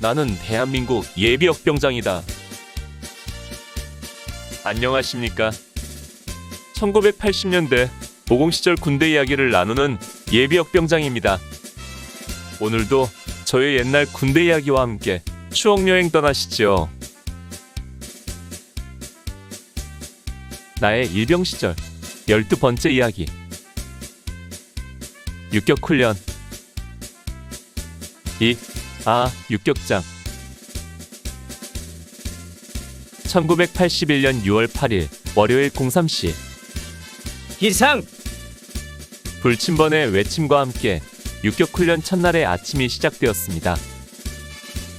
나는 대한민국 예비역병장이다. 안녕하십니까? 1980년대 모공 시절 군대 이야기를 나누는 예비역병장입니다. 오늘도 저의 옛날 군대 이야기와 함께 추억 여행 떠나시죠. 나의 일병 시절 12번째 이야기. 육격 훈련. 이, 아, 육격장. 1981년 6월 8일 월요일 03시 기상 불침번의 외침과 함께 육격 훈련 첫날의 아침이 시작되었습니다.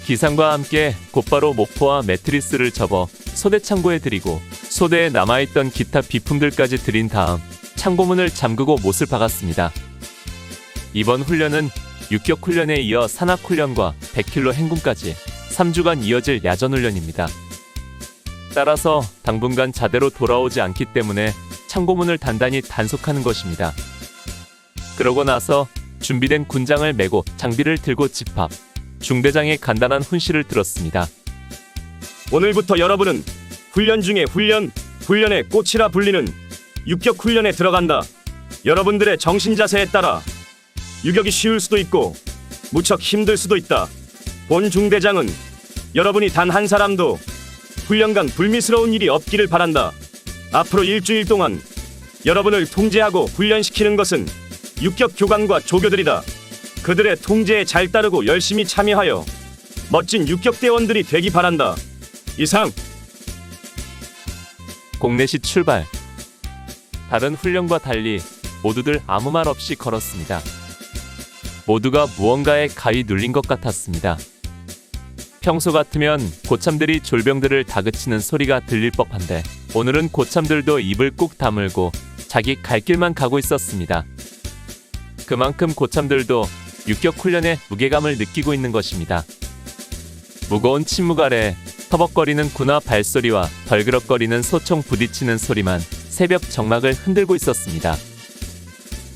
기상과 함께 곧바로 모포와 매트리스를 접어 소대 창고에 들이고 소대에 남아있던 기타 비품들까지 들인 다음 창고문을 잠그고 못을 박았습니다. 이번 훈련은 육격 훈련에 이어 산악 훈련과 100킬로 행군까지 3주간 이어질 야전 훈련입니다. 따라서 당분간 자대로 돌아오지 않기 때문에 창고문을 단단히 단속하는 것입니다. 그러고 나서 준비된 군장을 메고 장비를 들고 집합, 중대장의 간단한 훈시를 들었습니다. 오늘부터 여러분은 훈련 중에 훈련 훈련의 꽃이라 불리는 육격 훈련에 들어간다 여러분들의 정신 자세에 따라 유격이 쉬울 수도 있고 무척 힘들 수도 있다. 본 중대장은 여러분이 단 한 사람도 훈련간 불미스러운 일이 없기를 바란다. 앞으로 일주일 동안 여러분을 통제하고 훈련시키는 것은 육격 교관과 조교들이다. 그들의 통제에 잘 따르고 열심히 참여하여 멋진 육격 대원들이 되기 바란다. 이상. 공내시 출발. 다른 훈련과 달리 모두들 아무 말 없이 걸었습니다. 모두가 무언가에 가위 눌린 것 같았습니다. 평소 같으면 고참들이 졸병들을 다그치는 소리가 들릴 법한데 오늘은 고참들도 입을 꾹 다물고 자기 갈 길만 가고 있었습니다. 그만큼 고참들도 육격 훈련의 무게감을 느끼고 있는 것입니다. 무거운 침묵 아래 터벅거리는 군화 발소리와 덜그럭거리는 소총 부딪히는 소리만 새벽 정막을 흔들고 있었습니다.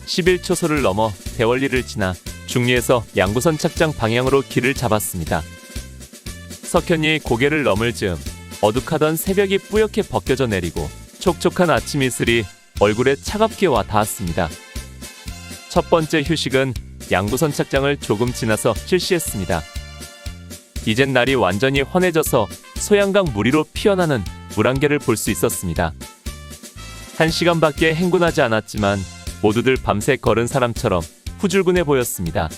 11초소를 넘어 대월리를 지나 중리에서 양구선 착장 방향으로 길을 잡았습니다. 석현이 고개를 넘을 즈음 어둑하던 새벽이 뿌옇게 벗겨져 내리고 촉촉한 아침 이슬이 얼굴에 차갑게 와 닿았습니다. 첫 번째 휴식은 양구선 착장을 조금 지나서 실시했습니다. 이젠 날이 완전히 환해져서 소양강 무리로 피어나는 물안개를 볼 수 있었습니다. 한 시간밖에 행군하지 않았지만 모두들 밤새 걸은 사람처럼 후줄근해 보였습니다.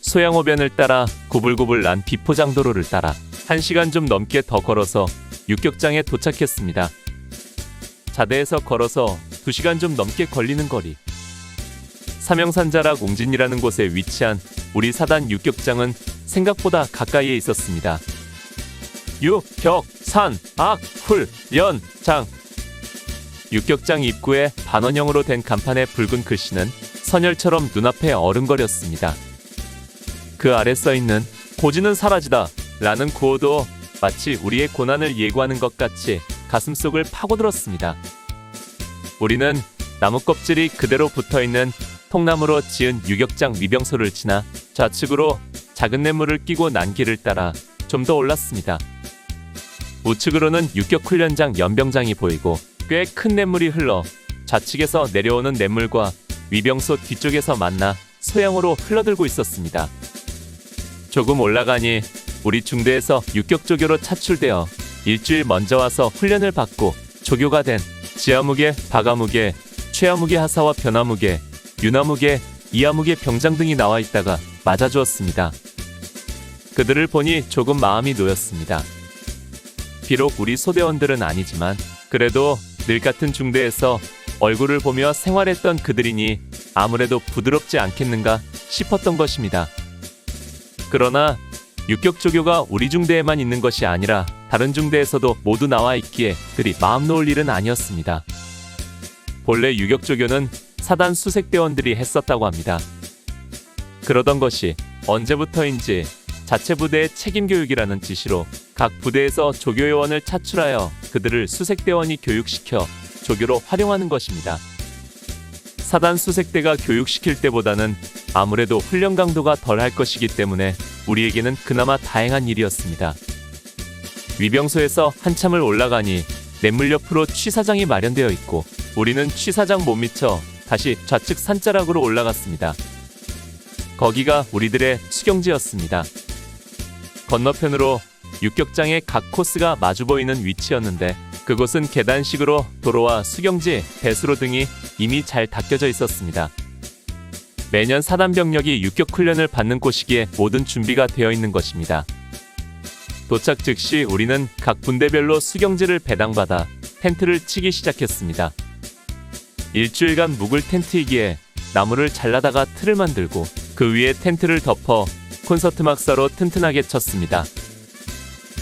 소양호변을 따라 구불구불 난 비포장도로를 따라 한 시간 좀 넘게 더 걸어서 육격장에 도착했습니다. 자대에서 걸어서 두 시간 좀 넘게 걸리는 거리. 삼형산자락 옹진이라는 곳에 위치한 우리 사단 육격장은 생각보다 가까이에 있었습니다. 유, 격, 산, 악, 훌, 연, 장. 육격장 입구에 반원형으로 된 간판의 붉은 글씨는 선열처럼 눈앞에 어른거렸습니다. 그 아래 써 있는 고지는 사라지다 라는 구호도 마치 우리의 고난을 예고하는 것 같이 가슴속을 파고들었습니다. 우리는 나무 껍질이 그대로 붙어 있는 통나무로 지은 유격장 위병소를 지나 좌측으로 작은 냇물을 끼고 난 길을 따라 좀 더 올랐습니다. 우측으로는 육격 훈련장 연병장이 보이고 꽤 큰 냇물이 흘러 좌측에서 내려오는 냇물과 위병소 뒤쪽에서 만나 소양으로 흘러들고 있었습니다. 조금 올라가니 우리 중대에서 육격 조교로 차출되어 일주일 먼저 와서 훈련을 받고 조교가 된 지하무게, 바가무게, 최하무게 하사와 변하무게, 윤하무게, 이하무게 병장 등이 나와 있다가 맞아주었습니다. 그들을 보니 조금 마음이 놓였습니다. 비록 우리 소대원들은 아니지만 그래도 늘 같은 중대에서 얼굴을 보며 생활했던 그들이니 아무래도 부드럽지 않겠는가 싶었던 것입니다. 그러나 육격 조교가 우리 중대에만 있는 것이 아니라 다른 중대에서도 모두 나와 있기에 그리 마음 놓을 일은 아니었습니다. 본래 유격 조교는 사단 수색대원들이 했었다고 합니다. 그러던 것이 언제부터인지 자체 부대의 책임 교육이라는 지시로 각 부대에서 조교 요원을 차출하여 그들을 수색대원이 교육시켜 조교로 활용하는 것입니다. 사단 수색대가 교육시킬 때보다는 아무래도 훈련 강도가 덜할 것이기 때문에 우리에게는 그나마 다행한 일이었습니다. 위병소에서 한참을 올라가니 냇물 옆으로 취사장이 마련되어 있고 우리는 취사장 못 미쳐 다시 좌측 산자락으로 올라갔습니다. 거기가 우리들의 수경지였습니다. 건너편으로 육격장의 각 코스가 마주 보이는 위치였는데 그곳은 계단식으로 도로와 수경지, 배수로 등이 이미 잘 닦여져 있었습니다. 매년 사단 병력이 육격 훈련을 받는 곳이기에 모든 준비가 되어 있는 것입니다. 도착 즉시 우리는 각 분대별로 수경지를 배당받아 텐트를 치기 시작했습니다. 일주일간 묵을 텐트이기에 나무를 잘라다가 틀을 만들고 그 위에 텐트를 덮어 콘서트 막사로 튼튼하게 쳤습니다.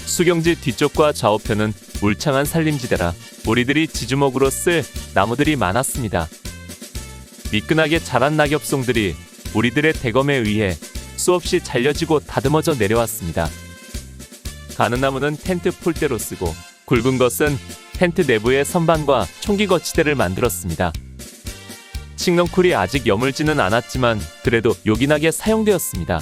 수경지 뒤쪽과 좌우편은 울창한 산림지대라 우리들이 지주목으로 쓸 나무들이 많았습니다. 미끈하게 자란 낙엽송들이 우리들의 대검에 의해 수없이 잘려지고 다듬어져 내려왔습니다. 가는 나무는 텐트 폴대로 쓰고 굵은 것은 텐트 내부에 선반과 총기 거치대를 만들었습니다. 칡넝쿨이 아직 여물지는 않았지만 그래도 요긴하게 사용되었습니다.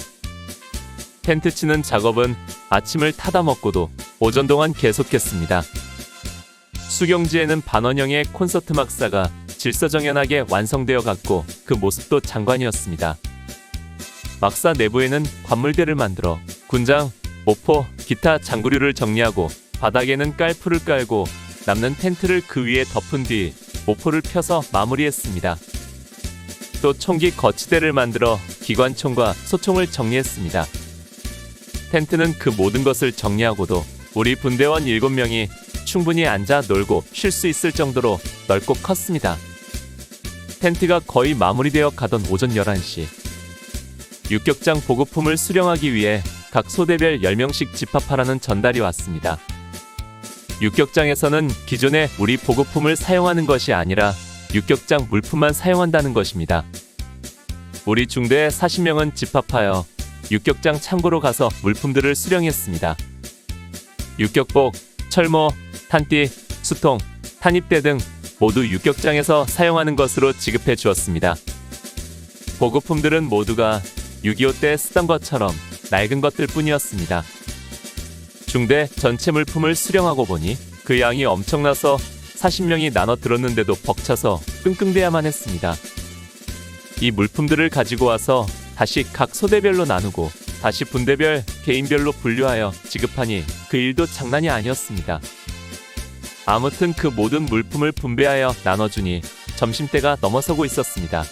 텐트 치는 작업은 아침을 타다 먹고도 오전 동안 계속했습니다. 수경지에는 반원형의 콘서트 막사가 질서정연하게 완성되어 갔고 그 모습도 장관이었습니다. 막사 내부에는 관물대를 만들어 군장, 모포, 기타 장구류를 정리하고 바닥에는 깔풀을 깔고 남는 텐트를 그 위에 덮은 뒤 모포를 펴서 마무리했습니다. 또 총기 거치대를 만들어 기관총과 소총을 정리했습니다. 텐트는 그 모든 것을 정리하고도 우리 분대원 7명이 충분히 앉아 놀고 쉴 수 있을 정도로 넓고 컸습니다. 텐트가 거의 마무리되어 가던 오전 11시. 육격장 보급품을 수령하기 위해 각 소대별 10명씩 집합하라는 전달이 왔습니다. 육격장에서는 기존에 우리 보급품을 사용하는 것이 아니라 육격장 물품만 사용한다는 것입니다. 우리 중대 40명은 집합하여 육격장 창고로 가서 물품들을 수령했습니다. 육격복, 철모, 탄띠, 수통, 탄입대 등 모두 육격장에서 사용하는 것으로 지급해 주었습니다. 보급품들은 모두가 6.25 때 쓰던 것처럼 낡은 것들 뿐이었습니다. 중대 전체 물품을 수령하고 보니 그 양이 엄청나서 40명이 나눠 들었는데도 벅차서 끙끙대야만 했습니다. 이 물품들을 가지고 와서 다시 각 소대별로 나누고 다시 분대별 개인별로 분류하여 지급하니 그 일도 장난이 아니었습니다. 아무튼 그 모든 물품을 분배하여 나눠주니 점심때가 넘어서고 있었습니다.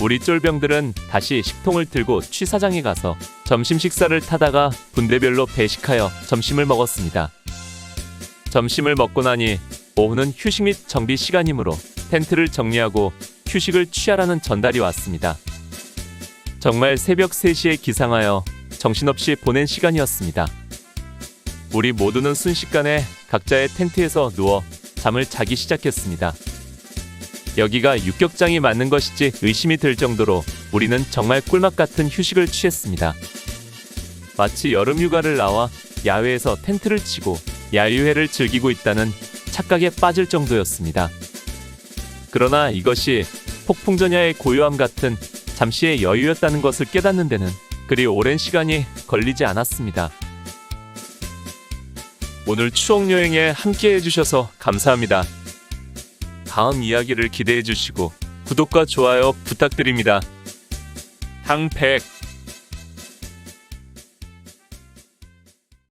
우리 쫄병들은 다시 식통을 들고 취사장에 가서 점심 식사를 타다가 분대별로 배식하여 점심을 먹었습니다. 점심을 먹고 나니 오후는 휴식 및 정비 시간이므로 텐트를 정리하고 휴식을 취하라는 전달이 왔습니다. 정말 새벽 3시에 기상하여 정신없이 보낸 시간이었습니다. 우리 모두는 순식간에 각자의 텐트에서 누워 잠을 자기 시작했습니다. 여기가 육격장이 맞는 것이지 의심이 들 정도로 우리는 정말 꿀맛 같은 휴식을 취했습니다. 마치 여름 휴가를 나와 야외에서 텐트를 치고 야유회를 즐기고 있다는 착각에 빠질 정도였습니다. 그러나 이것이 폭풍전야의 고요함 같은 잠시의 여유였다는 것을 깨닫는 데는 그리 오랜 시간이 걸리지 않았습니다. 오늘 추억 여행에 함께 해주셔서 감사합니다. 다음 이야기를 기대해 주시고 구독과 좋아요 부탁드립니다. 항백